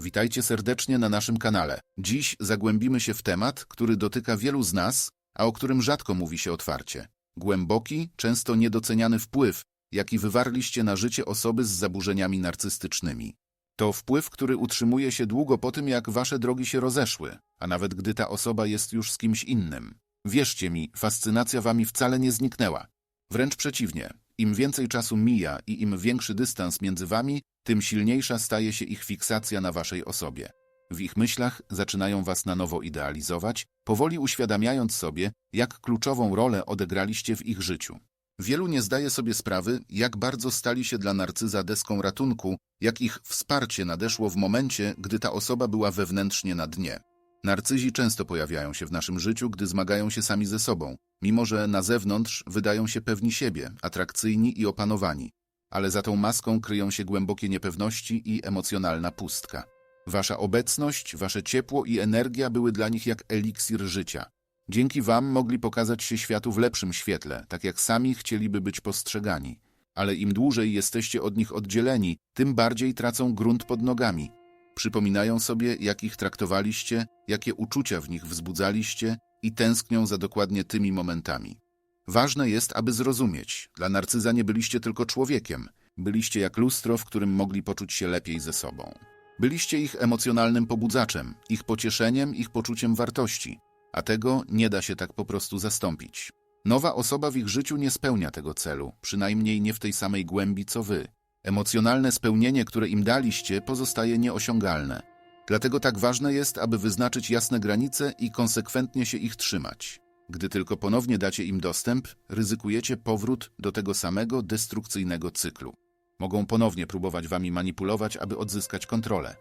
Witajcie serdecznie na naszym kanale. Dziś zagłębimy się w temat, który dotyka wielu z nas, a o którym rzadko mówi się otwarcie. Głęboki, często niedoceniany wpływ, jaki wywarliście na życie osoby z zaburzeniami narcystycznymi. To wpływ, który utrzymuje się długo po tym, jak wasze drogi się rozeszły, a nawet gdy ta osoba jest już z kimś innym. Wierzcie mi, fascynacja wami wcale nie zniknęła. Wręcz przeciwnie, im więcej czasu mija i im większy dystans między wami, tym silniejsza staje się ich fiksacja na waszej osobie. W ich myślach zaczynają was na nowo idealizować, powoli uświadamiając sobie, jak kluczową rolę odegraliście w ich życiu. Wielu nie zdaje sobie sprawy, jak bardzo stali się dla narcyza deską ratunku, jak ich wsparcie nadeszło w momencie, gdy ta osoba była wewnętrznie na dnie. Narcyzi często pojawiają się w naszym życiu, gdy zmagają się sami ze sobą, mimo że na zewnątrz wydają się pewni siebie, atrakcyjni i opanowani. Ale za tą maską kryją się głębokie niepewności i emocjonalna pustka. Wasza obecność, wasze ciepło i energia były dla nich jak eliksir życia. Dzięki wam mogli pokazać się światu w lepszym świetle, tak jak sami chcieliby być postrzegani. Ale im dłużej jesteście od nich oddzieleni, tym bardziej tracą grunt pod nogami. Przypominają sobie, jak ich traktowaliście, jakie uczucia w nich wzbudzaliście i tęsknią za dokładnie tymi momentami. Ważne jest, aby zrozumieć, dla narcyza nie byliście tylko człowiekiem, byliście jak lustro, w którym mogli poczuć się lepiej ze sobą. Byliście ich emocjonalnym pobudzaczem, ich pocieszeniem, ich poczuciem wartości, a tego nie da się tak po prostu zastąpić. Nowa osoba w ich życiu nie spełnia tego celu, przynajmniej nie w tej samej głębi co wy. Emocjonalne spełnienie, które im daliście, pozostaje nieosiągalne. Dlatego tak ważne jest, aby wyznaczyć jasne granice i konsekwentnie się ich trzymać. Gdy tylko ponownie dacie im dostęp, ryzykujecie powrót do tego samego destrukcyjnego cyklu. Mogą ponownie próbować wami manipulować, aby odzyskać kontrolę.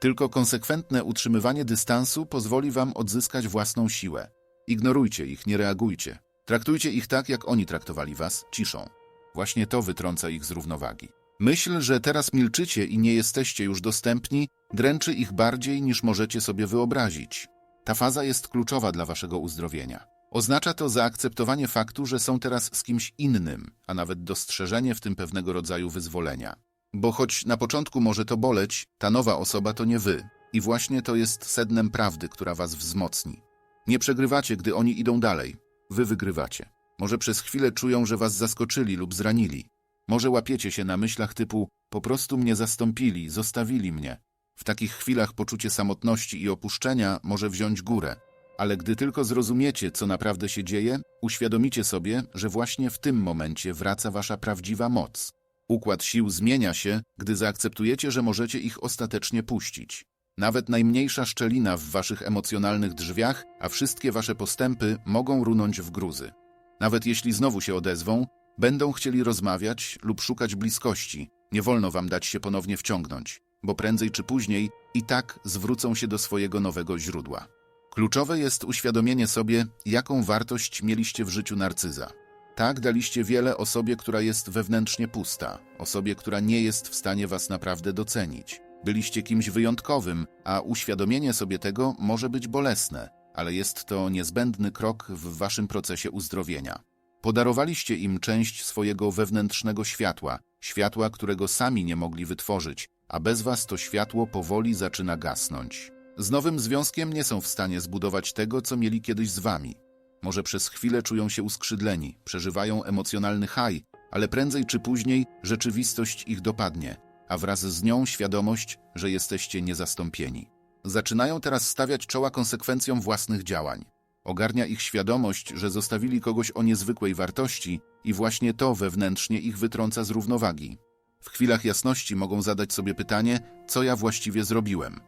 Tylko konsekwentne utrzymywanie dystansu pozwoli wam odzyskać własną siłę. Ignorujcie ich, nie reagujcie. Traktujcie ich tak, jak oni traktowali was, ciszą. Właśnie to wytrąca ich z równowagi. Myśl, że teraz milczycie i nie jesteście już dostępni, dręczy ich bardziej niż możecie sobie wyobrazić. Ta faza jest kluczowa dla waszego uzdrowienia. Oznacza to zaakceptowanie faktu, że są teraz z kimś innym, a nawet dostrzeżenie w tym pewnego rodzaju wyzwolenia. Bo choć na początku może to boleć, ta nowa osoba to nie wy. I właśnie to jest sednem prawdy, która was wzmocni. Nie przegrywacie, gdy oni idą dalej. Wy wygrywacie. Może przez chwilę czują, że was zaskoczyli lub zranili. Może łapiecie się na myślach typu po prostu mnie zastąpili, zostawili mnie. W takich chwilach poczucie samotności i opuszczenia może wziąć górę. Ale gdy tylko zrozumiecie, co naprawdę się dzieje, uświadomicie sobie, że właśnie w tym momencie wraca wasza prawdziwa moc. Układ sił zmienia się, gdy zaakceptujecie, że możecie ich ostatecznie puścić. Nawet najmniejsza szczelina w waszych emocjonalnych drzwiach, a wszystkie wasze postępy mogą runąć w gruzy. Nawet jeśli znowu się odezwą, będą chcieli rozmawiać lub szukać bliskości, nie wolno wam dać się ponownie wciągnąć, bo prędzej czy później i tak zwrócą się do swojego nowego źródła. Kluczowe jest uświadomienie sobie, jaką wartość mieliście w życiu narcyza. Tak daliście wiele osobie, która jest wewnętrznie pusta, osobie, która nie jest w stanie was naprawdę docenić. Byliście kimś wyjątkowym, a uświadomienie sobie tego może być bolesne, ale jest to niezbędny krok w waszym procesie uzdrowienia. Podarowaliście im część swojego wewnętrznego światła, światła, którego sami nie mogli wytworzyć, a bez was to światło powoli zaczyna gasnąć. Z nowym związkiem nie są w stanie zbudować tego, co mieli kiedyś z wami. Może przez chwilę czują się uskrzydleni, przeżywają emocjonalny haj, ale prędzej czy później rzeczywistość ich dopadnie, a wraz z nią świadomość, że jesteście niezastąpieni. Zaczynają teraz stawiać czoła konsekwencjom własnych działań. Ogarnia ich świadomość, że zostawili kogoś o niezwykłej wartości i właśnie to wewnętrznie ich wytrąca z równowagi. W chwilach jasności mogą zadać sobie pytanie, co ja właściwie zrobiłem.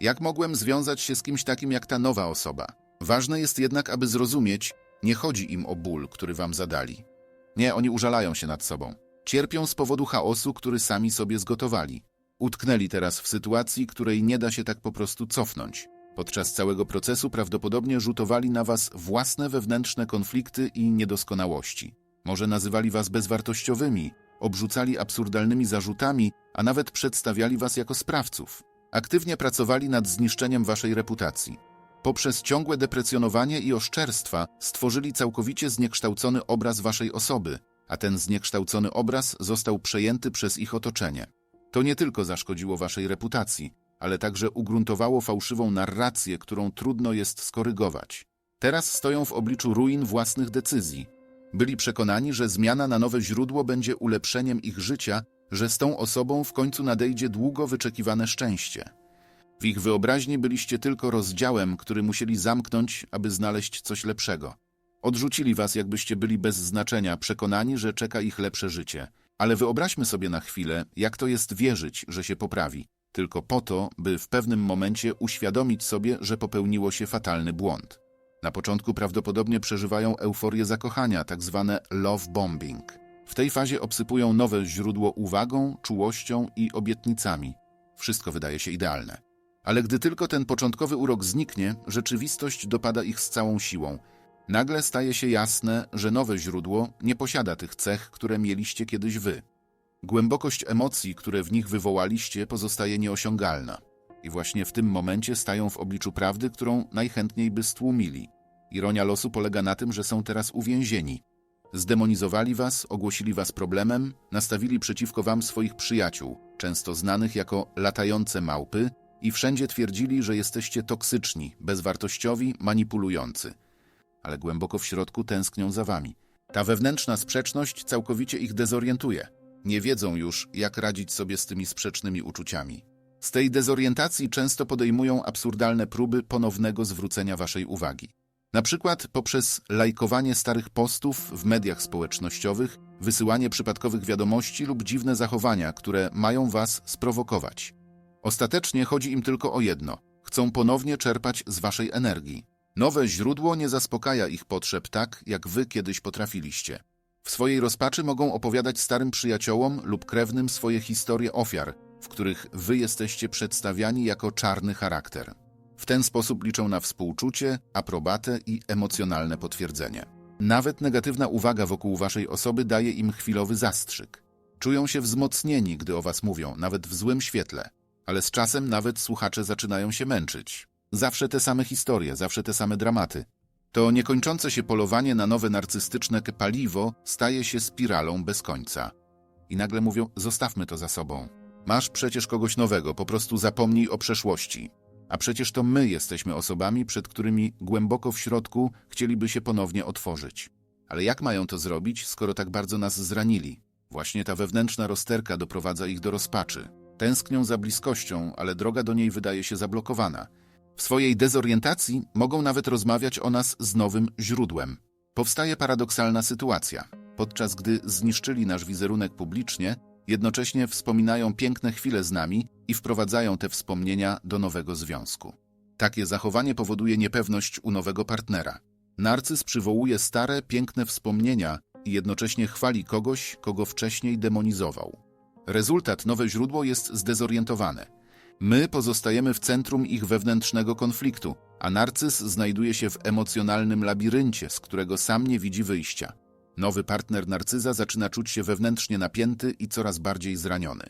Jak mogłem związać się z kimś takim jak ta nowa osoba? Ważne jest jednak, aby zrozumieć, nie chodzi im o ból, który wam zadali. Nie, oni użalają się nad sobą. Cierpią z powodu chaosu, który sami sobie zgotowali. Utknęli teraz w sytuacji, której nie da się tak po prostu cofnąć. Podczas całego procesu prawdopodobnie rzutowali na was własne wewnętrzne konflikty i niedoskonałości. Może nazywali was bezwartościowymi, obrzucali absurdalnymi zarzutami, a nawet przedstawiali was jako sprawców. Aktywnie pracowali nad zniszczeniem waszej reputacji. Poprzez ciągłe deprecjonowanie i oszczerstwa stworzyli całkowicie zniekształcony obraz waszej osoby, a ten zniekształcony obraz został przejęty przez ich otoczenie. To nie tylko zaszkodziło waszej reputacji, ale także ugruntowało fałszywą narrację, którą trudno jest skorygować. Teraz stoją w obliczu ruin własnych decyzji. Byli przekonani, że zmiana na nowe źródło będzie ulepszeniem ich życia, że z tą osobą w końcu nadejdzie długo wyczekiwane szczęście. W ich wyobraźni byliście tylko rozdziałem, który musieli zamknąć, aby znaleźć coś lepszego. Odrzucili was, jakbyście byli bez znaczenia, przekonani, że czeka ich lepsze życie. Ale wyobraźmy sobie na chwilę, jak to jest wierzyć, że się poprawi, tylko po to, by w pewnym momencie uświadomić sobie, że popełniło się fatalny błąd. Na początku prawdopodobnie przeżywają euforię zakochania, tak zwane love bombing. W tej fazie obsypują nowe źródło uwagą, czułością i obietnicami. Wszystko wydaje się idealne. Ale gdy tylko ten początkowy urok zniknie, rzeczywistość dopada ich z całą siłą. Nagle staje się jasne, że nowe źródło nie posiada tych cech, które mieliście kiedyś wy. Głębokość emocji, które w nich wywołaliście, pozostaje nieosiągalna. I właśnie w tym momencie stają w obliczu prawdy, którą najchętniej by stłumili. Ironia losu polega na tym, że są teraz uwięzieni. Zdemonizowali was, ogłosili was problemem, nastawili przeciwko wam swoich przyjaciół, często znanych jako latające małpy, i wszędzie twierdzili, że jesteście toksyczni, bezwartościowi, manipulujący. Ale głęboko w środku tęsknią za wami. Ta wewnętrzna sprzeczność całkowicie ich dezorientuje. Nie wiedzą już, jak radzić sobie z tymi sprzecznymi uczuciami. Z tej dezorientacji często podejmują absurdalne próby ponownego zwrócenia waszej uwagi. Na przykład poprzez lajkowanie starych postów w mediach społecznościowych, wysyłanie przypadkowych wiadomości lub dziwne zachowania, które mają was sprowokować. Ostatecznie chodzi im tylko o jedno chcą ponownie czerpać z waszej energii. Nowe źródło nie zaspokaja ich potrzeb tak, jak wy kiedyś potrafiliście. W swojej rozpaczy mogą opowiadać starym przyjaciołom lub krewnym swoje historie ofiar, w których wy jesteście przedstawiani jako czarny charakter. W ten sposób liczą na współczucie, aprobatę i emocjonalne potwierdzenie. Nawet negatywna uwaga wokół waszej osoby daje im chwilowy zastrzyk. Czują się wzmocnieni, gdy o was mówią, nawet w złym świetle. Ale z czasem nawet słuchacze zaczynają się męczyć. Zawsze te same historie, zawsze te same dramaty. To niekończące się polowanie na nowe narcystyczne paliwo staje się spiralą bez końca. I nagle mówią, zostawmy to za sobą. Masz przecież kogoś nowego, po prostu zapomnij o przeszłości. A przecież to my jesteśmy osobami, przed którymi głęboko w środku chcieliby się ponownie otworzyć. Ale jak mają to zrobić, skoro tak bardzo nas zranili? Właśnie ta wewnętrzna rozterka doprowadza ich do rozpaczy. Tęsknią za bliskością, ale droga do niej wydaje się zablokowana. W swojej dezorientacji mogą nawet rozmawiać o nas z nowym źródłem. Powstaje paradoksalna sytuacja. Podczas gdy zniszczyli nasz wizerunek publicznie, jednocześnie wspominają piękne chwile z nami i wprowadzają te wspomnienia do nowego związku. Takie zachowanie powoduje niepewność u nowego partnera. Narcyz przywołuje stare, piękne wspomnienia i jednocześnie chwali kogoś, kogo wcześniej demonizował. Rezultat nowe źródło jest zdezorientowane. My pozostajemy w centrum ich wewnętrznego konfliktu, a narcyz znajduje się w emocjonalnym labiryncie, z którego sam nie widzi wyjścia. Nowy partner narcyza zaczyna czuć się wewnętrznie napięty i coraz bardziej zraniony.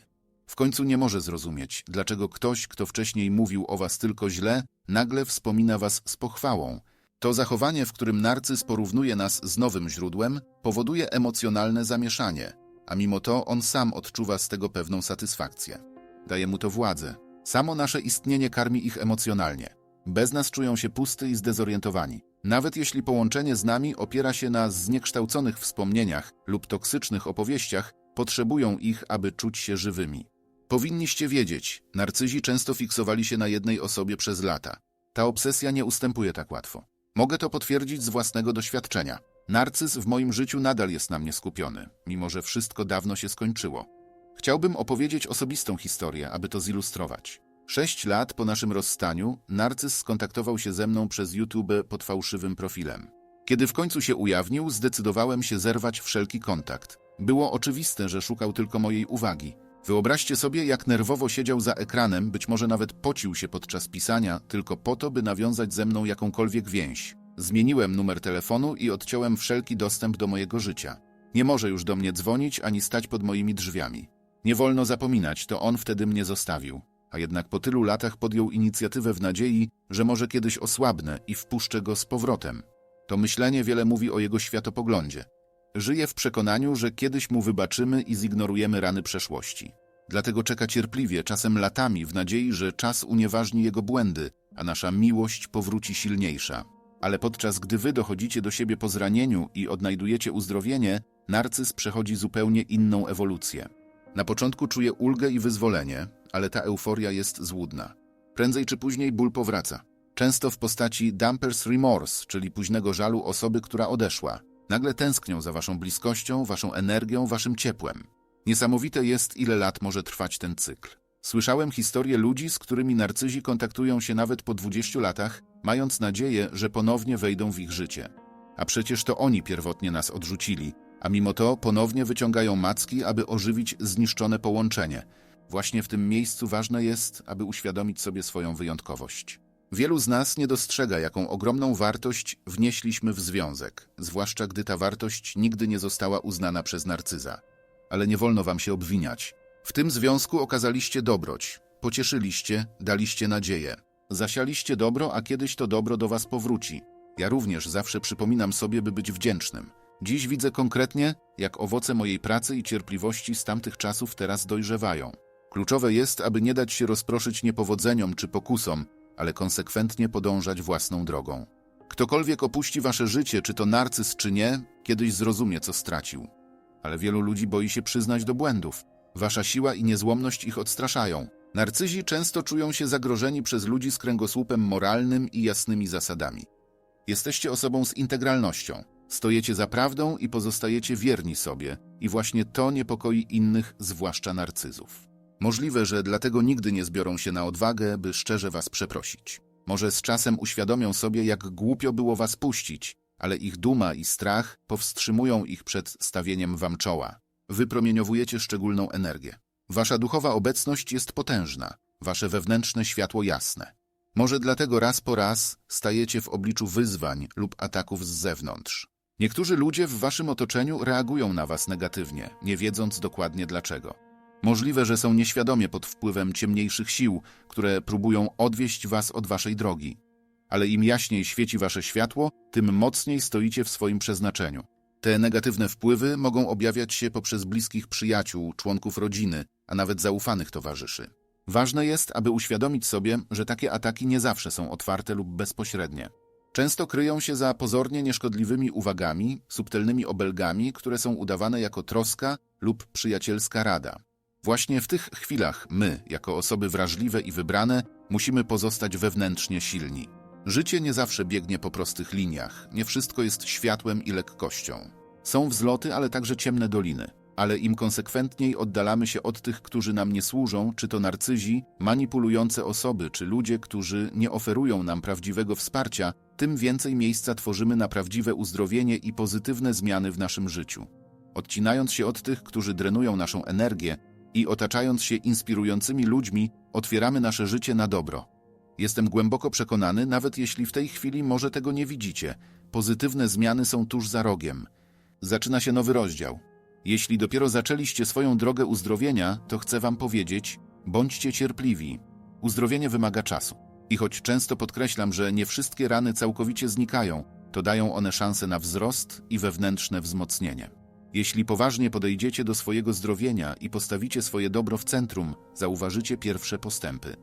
W końcu nie może zrozumieć, dlaczego ktoś, kto wcześniej mówił o was tylko źle, nagle wspomina was z pochwałą. To zachowanie, w którym narcyz porównuje nas z nowym źródłem, powoduje emocjonalne zamieszanie, a mimo to on sam odczuwa z tego pewną satysfakcję. Daje mu to władzę. Samo nasze istnienie karmi ich emocjonalnie. Bez nas czują się pusty i zdezorientowani. Nawet jeśli połączenie z nami opiera się na zniekształconych wspomnieniach lub toksycznych opowieściach, potrzebują ich, aby czuć się żywymi. Powinniście wiedzieć, narcyzi często fiksowali się na jednej osobie przez lata. Ta obsesja nie ustępuje tak łatwo. Mogę to potwierdzić z własnego doświadczenia. Narcyz w moim życiu nadal jest na mnie skupiony, mimo że wszystko dawno się skończyło. Chciałbym opowiedzieć osobistą historię, aby to zilustrować. Sześć lat po naszym rozstaniu, Narcyz skontaktował się ze mną przez YouTube pod fałszywym profilem. Kiedy w końcu się ujawnił, zdecydowałem się zerwać wszelki kontakt. Było oczywiste, że szukał tylko mojej uwagi. Wyobraźcie sobie, jak nerwowo siedział za ekranem, być może nawet pocił się podczas pisania, tylko po to, by nawiązać ze mną jakąkolwiek więź. Zmieniłem numer telefonu i odciąłem wszelki dostęp do mojego życia. Nie może już do mnie dzwonić ani stać pod moimi drzwiami. Nie wolno zapominać, to on wtedy mnie zostawił. A jednak po tylu latach podjął inicjatywę w nadziei, że może kiedyś osłabnę i wpuszczę go z powrotem. To myślenie wiele mówi o jego światopoglądzie. Żyje w przekonaniu, że kiedyś mu wybaczymy i zignorujemy rany przeszłości. Dlatego czeka cierpliwie, czasem latami, w nadziei, że czas unieważni jego błędy, a nasza miłość powróci silniejsza. Ale podczas gdy wy dochodzicie do siebie po zranieniu i odnajdujecie uzdrowienie, narcyz przechodzi zupełnie inną ewolucję. Na początku czuje ulgę i wyzwolenie, ale ta euforia jest złudna. Prędzej czy później ból powraca. Często w postaci dampers remorse, czyli późnego żalu osoby, która odeszła. Nagle tęsknią za waszą bliskością, waszą energią, waszym ciepłem. Niesamowite jest, ile lat może trwać ten cykl. Słyszałem historie ludzi, z którymi narcyzi kontaktują się nawet po 20 latach, mając nadzieję, że ponownie wejdą w ich życie. A przecież to oni pierwotnie nas odrzucili, a mimo to ponownie wyciągają macki, aby ożywić zniszczone połączenie. Właśnie w tym miejscu ważne jest, aby uświadomić sobie swoją wyjątkowość. Wielu z nas nie dostrzega, jaką ogromną wartość wnieśliśmy w związek, zwłaszcza gdy ta wartość nigdy nie została uznana przez narcyza. Ale nie wolno wam się obwiniać. W tym związku okazaliście dobroć, pocieszyliście, daliście nadzieję. Zasialiście dobro, a kiedyś to dobro do was powróci. Ja również zawsze przypominam sobie, by być wdzięcznym. Dziś widzę konkretnie, jak owoce mojej pracy i cierpliwości z tamtych czasów teraz dojrzewają. Kluczowe jest, aby nie dać się rozproszyć niepowodzeniom czy pokusom, ale konsekwentnie podążać własną drogą. Ktokolwiek opuści wasze życie, czy to narcyz, czy nie, kiedyś zrozumie, co stracił. Ale wielu ludzi boi się przyznać do błędów. Wasza siła i niezłomność ich odstraszają. Narcyzi często czują się zagrożeni przez ludzi z kręgosłupem moralnym i jasnymi zasadami. Jesteście osobą z integralnością. Stojecie za prawdą i pozostajecie wierni sobie, i właśnie to niepokoi innych, zwłaszcza narcyzów. Możliwe, że dlatego nigdy nie zbiorą się na odwagę, by szczerze was przeprosić. Może z czasem uświadomią sobie, jak głupio było was puścić, ale ich duma i strach powstrzymują ich przed stawieniem wam czoła. Wypromieniowujecie szczególną energię. Wasza duchowa obecność jest potężna, wasze wewnętrzne światło jasne. Może dlatego raz po raz stajecie w obliczu wyzwań lub ataków z zewnątrz. Niektórzy ludzie w waszym otoczeniu reagują na was negatywnie, nie wiedząc dokładnie dlaczego. Możliwe, że są nieświadomie pod wpływem ciemniejszych sił, które próbują odwieść was od waszej drogi. Ale im jaśniej świeci wasze światło, tym mocniej stoicie w swoim przeznaczeniu. Te negatywne wpływy mogą objawiać się poprzez bliskich przyjaciół, członków rodziny, a nawet zaufanych towarzyszy. Ważne jest, aby uświadomić sobie, że takie ataki nie zawsze są otwarte lub bezpośrednie. Często kryją się za pozornie nieszkodliwymi uwagami, subtelnymi obelgami, które są udawane jako troska lub przyjacielska rada. Właśnie w tych chwilach my, jako osoby wrażliwe i wybrane, musimy pozostać wewnętrznie silni. Życie nie zawsze biegnie po prostych liniach, nie wszystko jest światłem i lekkością. Są wzloty, ale także ciemne doliny. Ale im konsekwentniej oddalamy się od tych, którzy nam nie służą, czy to narcyzi, manipulujące osoby, czy ludzie, którzy nie oferują nam prawdziwego wsparcia, tym więcej miejsca tworzymy na prawdziwe uzdrowienie i pozytywne zmiany w naszym życiu. Odcinając się od tych, którzy drenują naszą energię i otaczając się inspirującymi ludźmi, otwieramy nasze życie na dobro. Jestem głęboko przekonany, nawet jeśli w tej chwili może tego nie widzicie, pozytywne zmiany są tuż za rogiem. Zaczyna się nowy rozdział. Jeśli dopiero zaczęliście swoją drogę uzdrowienia, to chcę wam powiedzieć, bądźcie cierpliwi. Uzdrowienie wymaga czasu. I choć często podkreślam, że nie wszystkie rany całkowicie znikają, to dają one szansę na wzrost i wewnętrzne wzmocnienie. Jeśli poważnie podejdziecie do swojego zdrowienia i postawicie swoje dobro w centrum, zauważycie pierwsze postępy.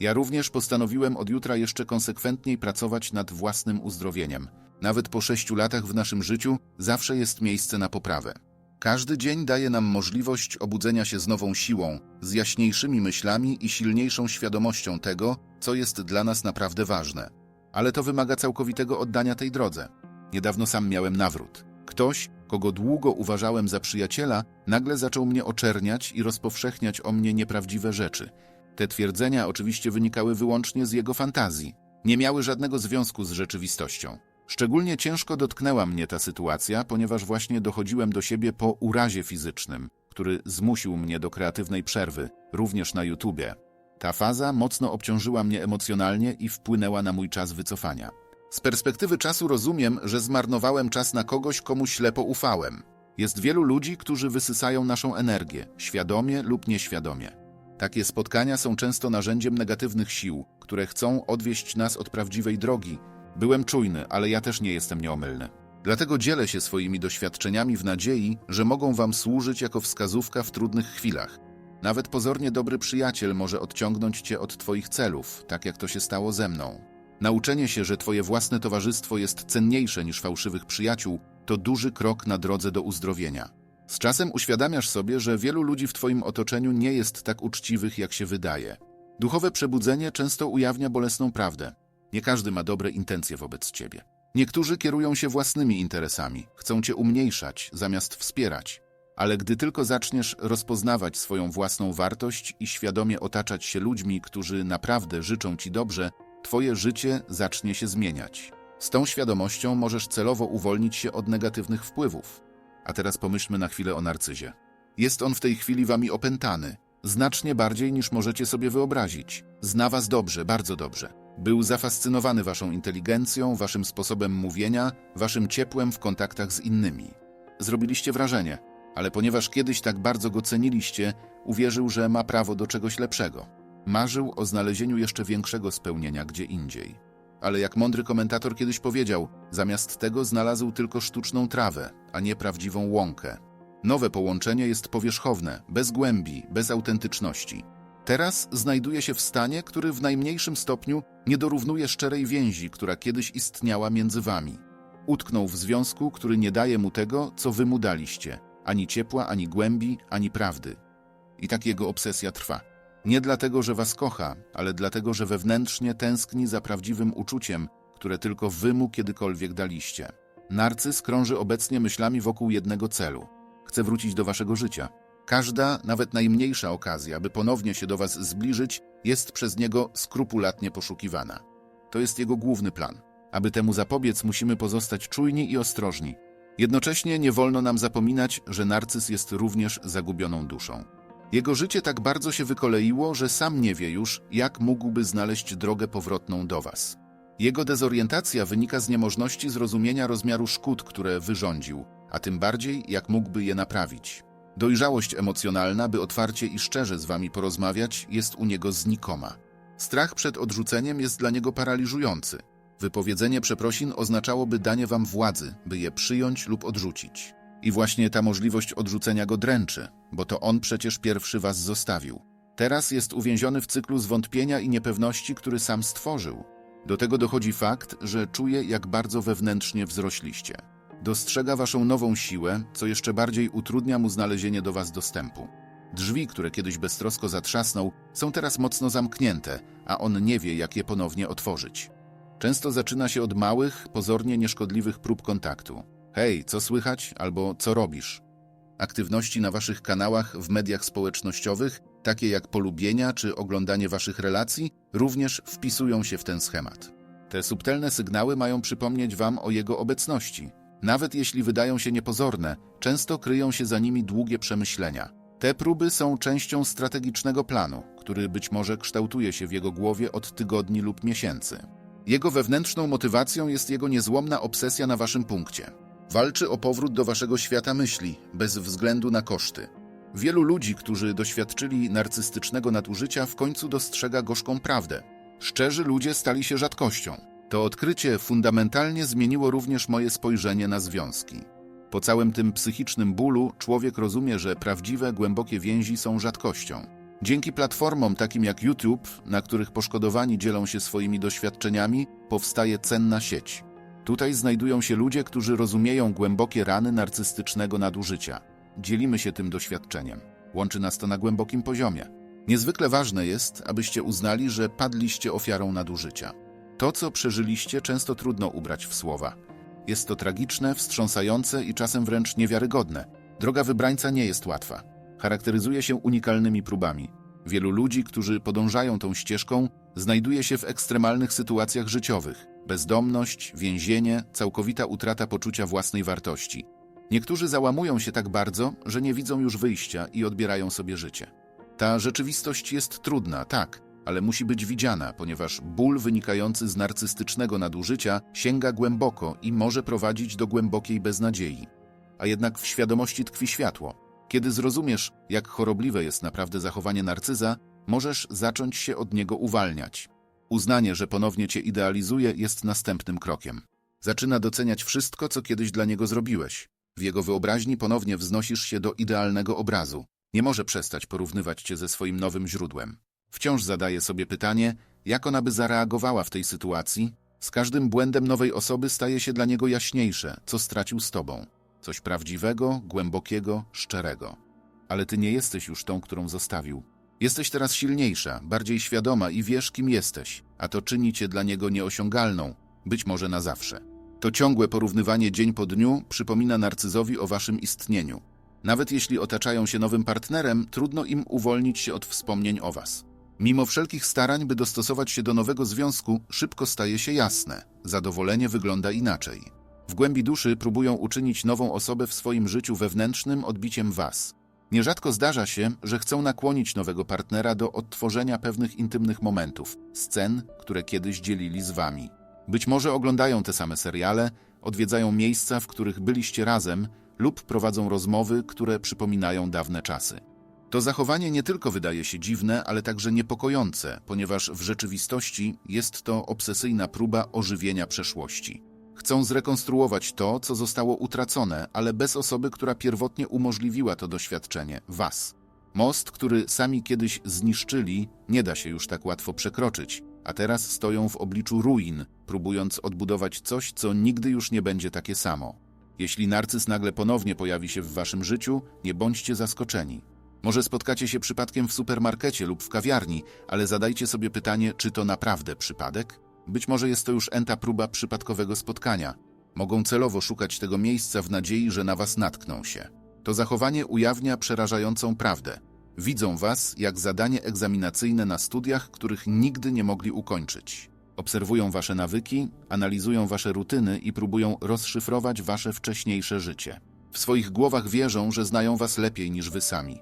Ja również postanowiłem od jutra jeszcze konsekwentniej pracować nad własnym uzdrowieniem. Nawet po sześciu latach w naszym życiu zawsze jest miejsce na poprawę. Każdy dzień daje nam możliwość obudzenia się z nową siłą, z jaśniejszymi myślami i silniejszą świadomością tego, co jest dla nas naprawdę ważne. Ale to wymaga całkowitego oddania tej drodze. Niedawno sam miałem nawrót. Ktoś, kogo długo uważałem za przyjaciela, nagle zaczął mnie oczerniać i rozpowszechniać o mnie nieprawdziwe rzeczy. Te twierdzenia oczywiście wynikały wyłącznie z jego fantazji. Nie miały żadnego związku z rzeczywistością. Szczególnie ciężko dotknęła mnie ta sytuacja, ponieważ właśnie dochodziłem do siebie po urazie fizycznym, który zmusił mnie do kreatywnej przerwy, również na YouTubie. Ta faza mocno obciążyła mnie emocjonalnie i wpłynęła na mój czas wycofania. Z perspektywy czasu rozumiem, że zmarnowałem czas na kogoś, komu ślepo ufałem. Jest wielu ludzi, którzy wysysają naszą energię, świadomie lub nieświadomie. Takie spotkania są często narzędziem negatywnych sił, które chcą odwieść nas od prawdziwej drogi. Byłem czujny, ale ja też nie jestem nieomylny. Dlatego dzielę się swoimi doświadczeniami w nadziei, że mogą Wam służyć jako wskazówka w trudnych chwilach. Nawet pozornie dobry przyjaciel może odciągnąć cię od twoich celów, tak jak to się stało ze mną. Nauczenie się, że twoje własne towarzystwo jest cenniejsze niż fałszywych przyjaciół, to duży krok na drodze do uzdrowienia. Z czasem uświadamiasz sobie, że wielu ludzi w twoim otoczeniu nie jest tak uczciwych, jak się wydaje. Duchowe przebudzenie często ujawnia bolesną prawdę. Nie każdy ma dobre intencje wobec ciebie. Niektórzy kierują się własnymi interesami, chcą cię umniejszać zamiast wspierać. Ale gdy tylko zaczniesz rozpoznawać swoją własną wartość i świadomie otaczać się ludźmi, którzy naprawdę życzą ci dobrze, twoje życie zacznie się zmieniać. Z tą świadomością możesz celowo uwolnić się od negatywnych wpływów. A teraz pomyślmy na chwilę o narcyzie. Jest on w tej chwili wami opętany, znacznie bardziej niż możecie sobie wyobrazić. Zna was dobrze, bardzo dobrze. Był zafascynowany waszą inteligencją, waszym sposobem mówienia, waszym ciepłem w kontaktach z innymi. Zrobiliście wrażenie, ale ponieważ kiedyś tak bardzo go ceniliście, uwierzył, że ma prawo do czegoś lepszego. Marzył o znalezieniu jeszcze większego spełnienia gdzie indziej. Ale jak mądry komentator kiedyś powiedział, zamiast tego znalazł tylko sztuczną trawę, a nie prawdziwą łąkę. Nowe połączenie jest powierzchowne, bez głębi, bez autentyczności. Teraz znajduje się w stanie, który w najmniejszym stopniu nie dorównuje szczerej więzi, która kiedyś istniała między wami. Utknął w związku, który nie daje mu tego, co wy mu daliście ani ciepła, ani głębi, ani prawdy. I tak jego obsesja trwa. Nie dlatego, że was kocha, ale dlatego, że wewnętrznie tęskni za prawdziwym uczuciem, które tylko wy mu kiedykolwiek daliście. Narcyz krąży obecnie myślami wokół jednego celu. Chce wrócić do waszego życia. Każda, nawet najmniejsza okazja, by ponownie się do was zbliżyć, jest przez niego skrupulatnie poszukiwana. To jest jego główny plan. Aby temu zapobiec, musimy pozostać czujni i ostrożni. Jednocześnie nie wolno nam zapominać, że narcyz jest również zagubioną duszą. Jego życie tak bardzo się wykoleiło, że sam nie wie już, jak mógłby znaleźć drogę powrotną do Was. Jego dezorientacja wynika z niemożności zrozumienia rozmiaru szkód, które wyrządził, a tym bardziej, jak mógłby je naprawić. Dojrzałość emocjonalna, by otwarcie i szczerze z Wami porozmawiać, jest u niego znikoma. Strach przed odrzuceniem jest dla niego paraliżujący. Wypowiedzenie przeprosin oznaczałoby danie wam władzy, by je przyjąć lub odrzucić. I właśnie ta możliwość odrzucenia go dręczy, bo to on przecież pierwszy was zostawił. Teraz jest uwięziony w cyklu zwątpienia i niepewności, który sam stworzył. Do tego dochodzi fakt, że czuje, jak bardzo wewnętrznie wzrośliście. Dostrzega waszą nową siłę, co jeszcze bardziej utrudnia mu znalezienie do was dostępu. Drzwi, które kiedyś beztrosko zatrzasnął, są teraz mocno zamknięte, a on nie wie, jak je ponownie otworzyć. Często zaczyna się od małych, pozornie nieszkodliwych prób kontaktu. Hej, co słychać albo co robisz? Aktywności na waszych kanałach w mediach społecznościowych, takie jak polubienia czy oglądanie waszych relacji, również wpisują się w ten schemat. Te subtelne sygnały mają przypomnieć wam o jego obecności. Nawet jeśli wydają się niepozorne, często kryją się za nimi długie przemyślenia. Te próby są częścią strategicznego planu, który być może kształtuje się w jego głowie od tygodni lub miesięcy. Jego wewnętrzną motywacją jest jego niezłomna obsesja na waszym punkcie. Walczy o powrót do waszego świata myśli, bez względu na koszty. Wielu ludzi, którzy doświadczyli narcystycznego nadużycia, w końcu dostrzega gorzką prawdę. Szczerzy ludzie stali się rzadkością. To odkrycie fundamentalnie zmieniło również moje spojrzenie na związki. Po całym tym psychicznym bólu człowiek rozumie, że prawdziwe, głębokie więzi są rzadkością. Dzięki platformom takim jak YouTube, na których poszkodowani dzielą się swoimi doświadczeniami, powstaje cenna sieć. Tutaj znajdują się ludzie, którzy rozumieją głębokie rany narcystycznego nadużycia. Dzielimy się tym doświadczeniem. Łączy nas to na głębokim poziomie. Niezwykle ważne jest, abyście uznali, że padliście ofiarą nadużycia. To, co przeżyliście, często trudno ubrać w słowa. Jest to tragiczne, wstrząsające i czasem wręcz niewiarygodne. Droga wybrańca nie jest łatwa charakteryzuje się unikalnymi próbami. Wielu ludzi, którzy podążają tą ścieżką, znajduje się w ekstremalnych sytuacjach życiowych bezdomność, więzienie, całkowita utrata poczucia własnej wartości. Niektórzy załamują się tak bardzo, że nie widzą już wyjścia i odbierają sobie życie. Ta rzeczywistość jest trudna, tak, ale musi być widziana, ponieważ ból wynikający z narcystycznego nadużycia sięga głęboko i może prowadzić do głębokiej beznadziei. A jednak w świadomości tkwi światło. Kiedy zrozumiesz, jak chorobliwe jest naprawdę zachowanie narcyza, możesz zacząć się od niego uwalniać. Uznanie, że ponownie cię idealizuje, jest następnym krokiem. Zaczyna doceniać wszystko, co kiedyś dla niego zrobiłeś. W jego wyobraźni ponownie wznosisz się do idealnego obrazu. Nie może przestać porównywać cię ze swoim nowym źródłem. Wciąż zadaje sobie pytanie, jak ona by zareagowała w tej sytuacji. Z każdym błędem nowej osoby staje się dla niego jaśniejsze, co stracił z tobą. Coś prawdziwego, głębokiego, szczerego. Ale ty nie jesteś już tą, którą zostawił. Jesteś teraz silniejsza, bardziej świadoma i wiesz, kim jesteś, a to czyni cię dla niego nieosiągalną, być może na zawsze. To ciągłe porównywanie dzień po dniu przypomina narcyzowi o waszym istnieniu. Nawet jeśli otaczają się nowym partnerem, trudno im uwolnić się od wspomnień o was. Mimo wszelkich starań, by dostosować się do nowego związku, szybko staje się jasne. Zadowolenie wygląda inaczej. W głębi duszy próbują uczynić nową osobę w swoim życiu wewnętrznym odbiciem was. Nierzadko zdarza się, że chcą nakłonić nowego partnera do odtworzenia pewnych intymnych momentów, scen, które kiedyś dzielili z wami. Być może oglądają te same seriale, odwiedzają miejsca, w których byliście razem, lub prowadzą rozmowy, które przypominają dawne czasy. To zachowanie nie tylko wydaje się dziwne, ale także niepokojące, ponieważ w rzeczywistości jest to obsesyjna próba ożywienia przeszłości. Chcą zrekonstruować to, co zostało utracone, ale bez osoby, która pierwotnie umożliwiła to doświadczenie was. Most, który sami kiedyś zniszczyli, nie da się już tak łatwo przekroczyć, a teraz stoją w obliczu ruin, próbując odbudować coś, co nigdy już nie będzie takie samo. Jeśli narcyz nagle ponownie pojawi się w waszym życiu, nie bądźcie zaskoczeni. Może spotkacie się przypadkiem w supermarkecie lub w kawiarni, ale zadajcie sobie pytanie, czy to naprawdę przypadek? Być może jest to już enta próba przypadkowego spotkania. Mogą celowo szukać tego miejsca w nadziei, że na was natkną się. To zachowanie ujawnia przerażającą prawdę. Widzą was jak zadanie egzaminacyjne na studiach, których nigdy nie mogli ukończyć. Obserwują wasze nawyki, analizują wasze rutyny i próbują rozszyfrować wasze wcześniejsze życie. W swoich głowach wierzą, że znają was lepiej niż wy sami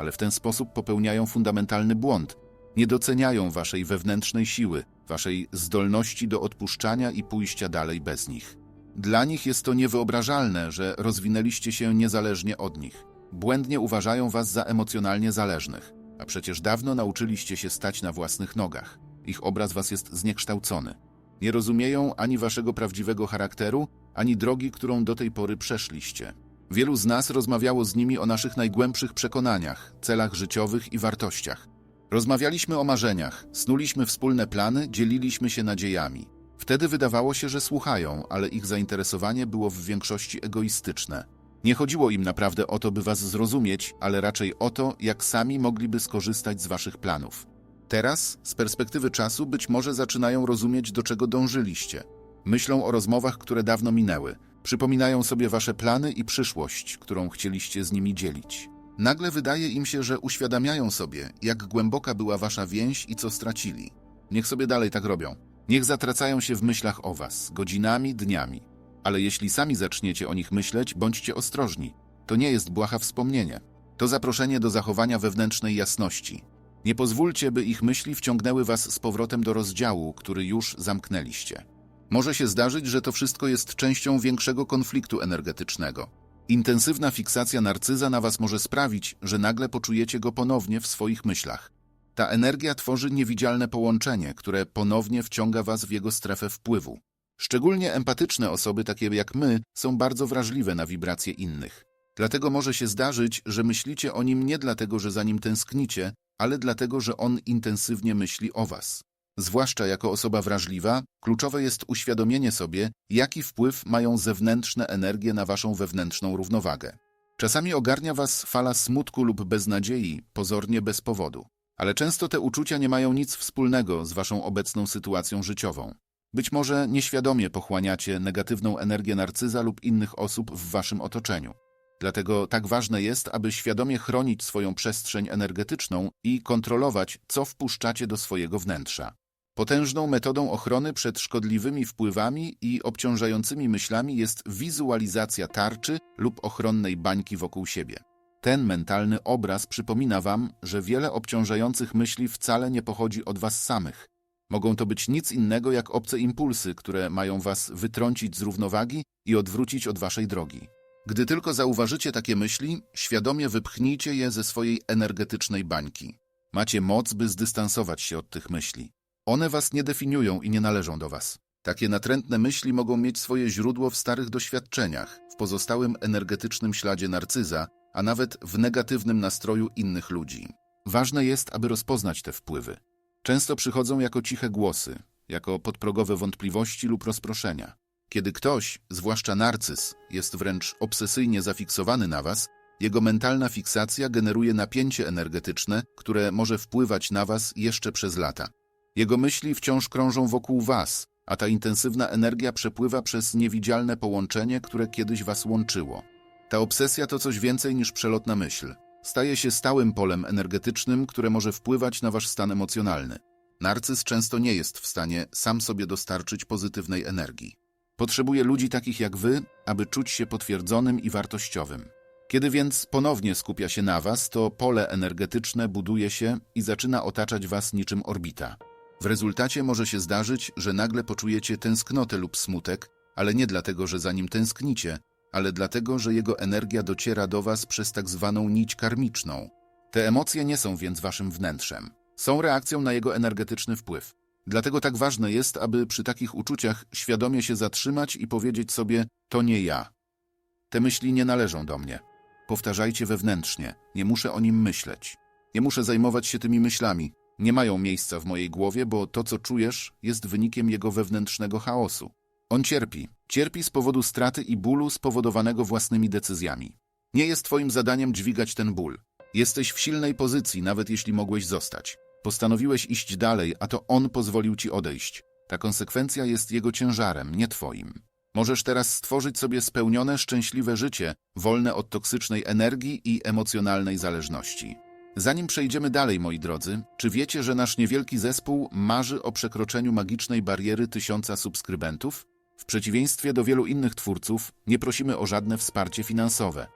ale w ten sposób popełniają fundamentalny błąd. Nie doceniają waszej wewnętrznej siły, waszej zdolności do odpuszczania i pójścia dalej bez nich. Dla nich jest to niewyobrażalne, że rozwinęliście się niezależnie od nich. Błędnie uważają was za emocjonalnie zależnych, a przecież dawno nauczyliście się stać na własnych nogach. Ich obraz was jest zniekształcony. Nie rozumieją ani waszego prawdziwego charakteru, ani drogi, którą do tej pory przeszliście. Wielu z nas rozmawiało z nimi o naszych najgłębszych przekonaniach, celach życiowych i wartościach. Rozmawialiśmy o marzeniach, snuliśmy wspólne plany, dzieliliśmy się nadziejami. Wtedy wydawało się, że słuchają, ale ich zainteresowanie było w większości egoistyczne. Nie chodziło im naprawdę o to, by was zrozumieć, ale raczej o to, jak sami mogliby skorzystać z waszych planów. Teraz, z perspektywy czasu, być może zaczynają rozumieć, do czego dążyliście. Myślą o rozmowach, które dawno minęły – Przypominają sobie wasze plany i przyszłość, którą chcieliście z nimi dzielić. Nagle wydaje im się, że uświadamiają sobie, jak głęboka była wasza więź i co stracili. Niech sobie dalej tak robią. Niech zatracają się w myślach o was, godzinami, dniami. Ale jeśli sami zaczniecie o nich myśleć, bądźcie ostrożni. To nie jest błaha wspomnienie. To zaproszenie do zachowania wewnętrznej jasności. Nie pozwólcie, by ich myśli wciągnęły was z powrotem do rozdziału, który już zamknęliście. Może się zdarzyć, że to wszystko jest częścią większego konfliktu energetycznego. Intensywna fiksacja narcyza na was może sprawić, że nagle poczujecie go ponownie w swoich myślach. Ta energia tworzy niewidzialne połączenie, które ponownie wciąga was w jego strefę wpływu. Szczególnie empatyczne osoby takie jak my są bardzo wrażliwe na wibracje innych. Dlatego może się zdarzyć, że myślicie o nim nie dlatego, że za nim tęsknicie, ale dlatego, że on intensywnie myśli o was. Zwłaszcza jako osoba wrażliwa, kluczowe jest uświadomienie sobie, jaki wpływ mają zewnętrzne energie na waszą wewnętrzną równowagę. Czasami ogarnia was fala smutku lub beznadziei, pozornie bez powodu. Ale często te uczucia nie mają nic wspólnego z waszą obecną sytuacją życiową. Być może nieświadomie pochłaniacie negatywną energię narcyza lub innych osób w waszym otoczeniu. Dlatego tak ważne jest, aby świadomie chronić swoją przestrzeń energetyczną i kontrolować, co wpuszczacie do swojego wnętrza. Potężną metodą ochrony przed szkodliwymi wpływami i obciążającymi myślami jest wizualizacja tarczy lub ochronnej bańki wokół siebie. Ten mentalny obraz przypomina wam, że wiele obciążających myśli wcale nie pochodzi od was samych. Mogą to być nic innego jak obce impulsy, które mają was wytrącić z równowagi i odwrócić od waszej drogi. Gdy tylko zauważycie takie myśli, świadomie wypchnijcie je ze swojej energetycznej bańki. Macie moc, by zdystansować się od tych myśli. One was nie definiują i nie należą do was. Takie natrętne myśli mogą mieć swoje źródło w starych doświadczeniach, w pozostałym energetycznym śladzie narcyza a nawet w negatywnym nastroju innych ludzi. Ważne jest, aby rozpoznać te wpływy. Często przychodzą jako ciche głosy, jako podprogowe wątpliwości lub rozproszenia. Kiedy ktoś, zwłaszcza narcyz, jest wręcz obsesyjnie zafiksowany na was, jego mentalna fiksacja generuje napięcie energetyczne, które może wpływać na was jeszcze przez lata. Jego myśli wciąż krążą wokół was, a ta intensywna energia przepływa przez niewidzialne połączenie, które kiedyś was łączyło. Ta obsesja to coś więcej niż przelotna myśl. Staje się stałym polem energetycznym, które może wpływać na wasz stan emocjonalny. Narcyz często nie jest w stanie sam sobie dostarczyć pozytywnej energii. Potrzebuje ludzi takich jak wy, aby czuć się potwierdzonym i wartościowym. Kiedy więc ponownie skupia się na was, to pole energetyczne buduje się i zaczyna otaczać was niczym orbita. W rezultacie może się zdarzyć, że nagle poczujecie tęsknotę lub smutek, ale nie dlatego, że za nim tęsknicie, ale dlatego, że jego energia dociera do was przez tak zwaną nić karmiczną. Te emocje nie są więc waszym wnętrzem. Są reakcją na jego energetyczny wpływ. Dlatego tak ważne jest, aby przy takich uczuciach świadomie się zatrzymać i powiedzieć sobie: To nie ja. Te myśli nie należą do mnie. Powtarzajcie wewnętrznie: Nie muszę o nim myśleć. Nie muszę zajmować się tymi myślami. Nie mają miejsca w mojej głowie, bo to, co czujesz, jest wynikiem jego wewnętrznego chaosu. On cierpi. Cierpi z powodu straty i bólu spowodowanego własnymi decyzjami. Nie jest twoim zadaniem dźwigać ten ból. Jesteś w silnej pozycji, nawet jeśli mogłeś zostać. Postanowiłeś iść dalej, a to on pozwolił ci odejść. Ta konsekwencja jest jego ciężarem, nie twoim. Możesz teraz stworzyć sobie spełnione, szczęśliwe życie, wolne od toksycznej energii i emocjonalnej zależności. Zanim przejdziemy dalej, moi drodzy, czy wiecie, że nasz niewielki zespół marzy o przekroczeniu magicznej bariery tysiąca subskrybentów? W przeciwieństwie do wielu innych twórców, nie prosimy o żadne wsparcie finansowe.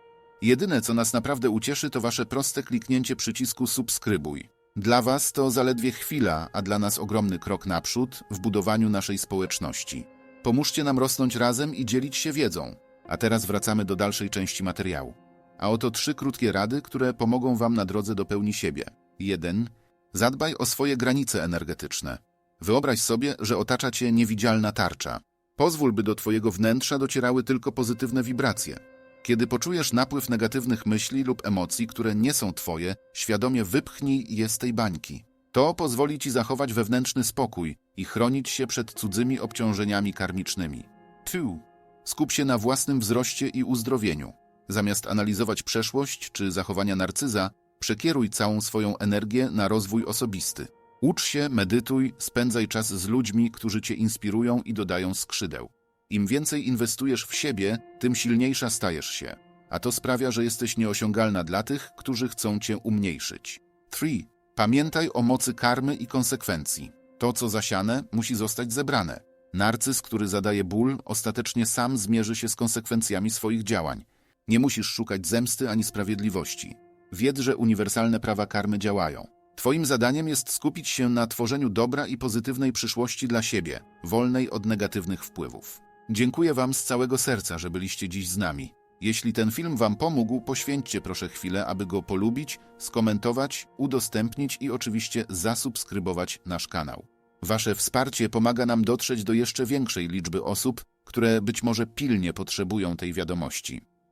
Jedyne, co nas naprawdę ucieszy, to wasze proste kliknięcie przycisku subskrybuj. Dla was to zaledwie chwila, a dla nas ogromny krok naprzód w budowaniu naszej społeczności. Pomóżcie nam rosnąć razem i dzielić się wiedzą. A teraz wracamy do dalszej części materiału. A oto trzy krótkie rady, które pomogą Wam na drodze do pełni siebie. 1. Zadbaj o swoje granice energetyczne. Wyobraź sobie, że otacza Cię niewidzialna tarcza. Pozwól, by do Twojego wnętrza docierały tylko pozytywne wibracje. Kiedy poczujesz napływ negatywnych myśli lub emocji, które nie są Twoje, świadomie wypchnij je z tej bańki. To pozwoli Ci zachować wewnętrzny spokój i chronić się przed cudzymi obciążeniami karmicznymi. 2. Skup się na własnym wzroście i uzdrowieniu. Zamiast analizować przeszłość czy zachowania narcyza, przekieruj całą swoją energię na rozwój osobisty. Ucz się, medytuj, spędzaj czas z ludźmi, którzy cię inspirują i dodają skrzydeł. Im więcej inwestujesz w siebie, tym silniejsza stajesz się, a to sprawia, że jesteś nieosiągalna dla tych, którzy chcą cię umniejszyć. 3. Pamiętaj o mocy karmy i konsekwencji. To, co zasiane, musi zostać zebrane. Narcyz, który zadaje ból, ostatecznie sam zmierzy się z konsekwencjami swoich działań. Nie musisz szukać zemsty ani sprawiedliwości. Wiedz, że uniwersalne prawa karmy działają. Twoim zadaniem jest skupić się na tworzeniu dobra i pozytywnej przyszłości dla siebie, wolnej od negatywnych wpływów. Dziękuję Wam z całego serca, że byliście dziś z nami. Jeśli ten film Wam pomógł, poświęćcie proszę chwilę, aby go polubić, skomentować, udostępnić i oczywiście zasubskrybować nasz kanał. Wasze wsparcie pomaga nam dotrzeć do jeszcze większej liczby osób, które być może pilnie potrzebują tej wiadomości.